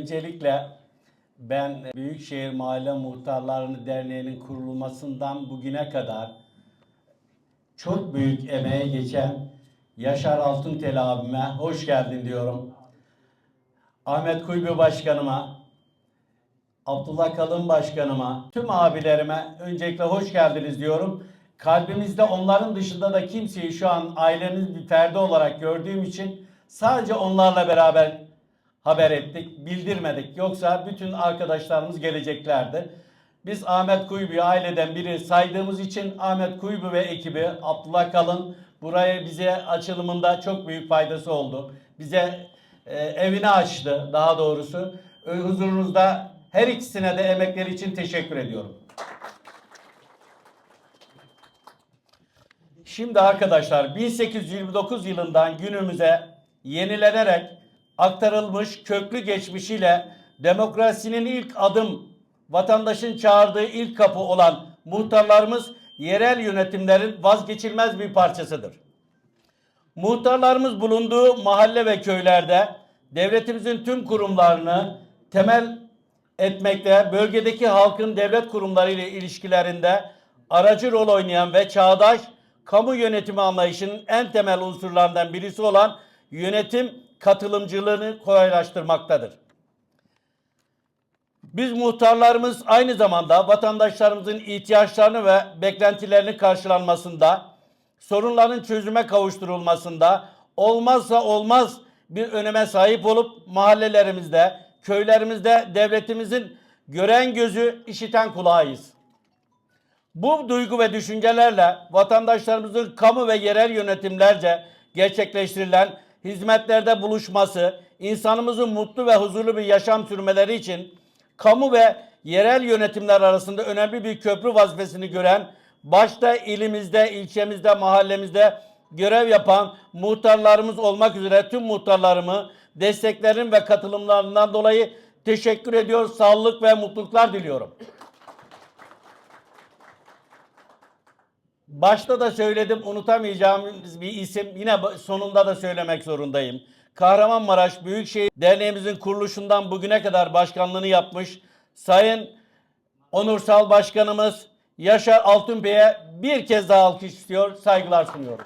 Öncelikle ben Büyükşehir Mahalle Muhtarlarını Derneği'nin kurulmasından bugüne kadar çok büyük emeğe geçen Yaşar Altuntel abime hoş geldin diyorum. Ahmet Kuybi Başkanıma, Abdullah Kalın Başkanıma, tüm abilerime öncelikle hoş geldiniz diyorum. Kalbimizde onların dışında da kimseyi şu an ailemiz bir ferdi olarak gördüğüm için sadece onlarla beraber haber ettik, bildirmedik. Yoksa bütün arkadaşlarımız geleceklerdi. Biz Ahmet Kuyubu'yu aileden biri saydığımız için Ahmet Kuyubu ve ekibi Abdullah Kalın buraya bize açılımında çok büyük faydası oldu. Bize e, evini açtı daha doğrusu. Huzurunuzda her ikisine de emekleri için teşekkür ediyorum. Şimdi arkadaşlar 1829 yılından günümüze yenilenerek aktarılmış köklü geçmişiyle demokrasinin ilk adım, vatandaşın çağırdığı ilk kapı olan muhtarlarımız yerel yönetimlerin vazgeçilmez bir parçasıdır. Muhtarlarımız bulunduğu mahalle ve köylerde devletimizin tüm kurumlarını temel etmekte, bölgedeki halkın devlet kurumları ile ilişkilerinde aracı rol oynayan ve çağdaş kamu yönetimi anlayışının en temel unsurlarından birisi olan yönetim katılımcılığını kolaylaştırmaktadır. Biz muhtarlarımız aynı zamanda vatandaşlarımızın ihtiyaçlarını ve beklentilerini karşılanmasında, sorunların çözüme kavuşturulmasında olmazsa olmaz bir öneme sahip olup mahallelerimizde, köylerimizde devletimizin gören gözü, işiten kulağıyız. Bu duygu ve düşüncelerle vatandaşlarımızın kamu ve yerel yönetimlerce gerçekleştirilen hizmetlerde buluşması, insanımızın mutlu ve huzurlu bir yaşam sürmeleri için kamu ve yerel yönetimler arasında önemli bir köprü vazifesini gören, başta ilimizde, ilçemizde, mahallemizde görev yapan muhtarlarımız olmak üzere tüm muhtarlarımı desteklerin ve katılımlarından dolayı teşekkür ediyor, sağlık ve mutluluklar diliyorum. Başta da söyledim unutamayacağımız bir isim yine sonunda da söylemek zorundayım. Kahramanmaraş Büyükşehir Derneğimizin kuruluşundan bugüne kadar başkanlığını yapmış Sayın Onursal Başkanımız Yaşar Altunbey'e bir kez daha alkış istiyor, saygılar sunuyorum.